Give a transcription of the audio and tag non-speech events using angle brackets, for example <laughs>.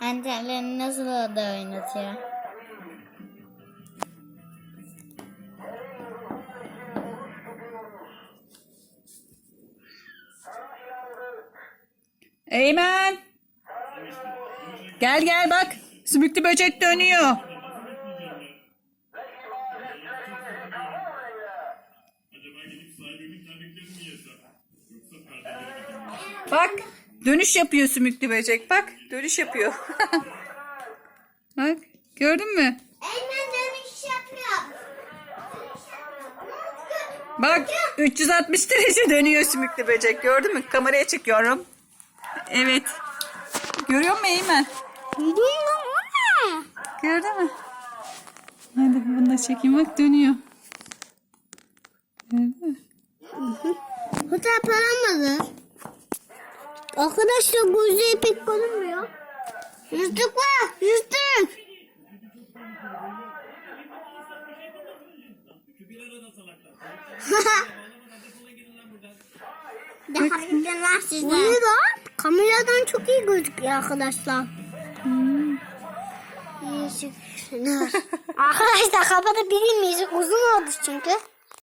Antenlerini nasıl da oynatıyor. Eymen. Gel gel bak. Sümüklü böcek dönüyor. Bak dönüş yapıyor sümüklü böcek. Bak dönüş yapıyor. <laughs> bak gördün mü? Eymen dönüş yapıyor. Bak 360 derece dönüyor sümüklü böcek. Gördün mü? Kameraya çekiyorum. Evet. Görüyor musun Eymen? Gördün mü? Hadi bunu da çekeyim bak dönüyor. Gördün mü? Fotoğraf alamadı. Arkadaşlar yüzey pek görünmüyor. Yüzlük var. Yüzlük. <laughs> Hareketler sizde. Bu ne lan? Kameradan çok iyi gözüküyor arkadaşlar. Çıkıyor. arkadaşlar kafada bilinmeyecek uzun oldu çünkü.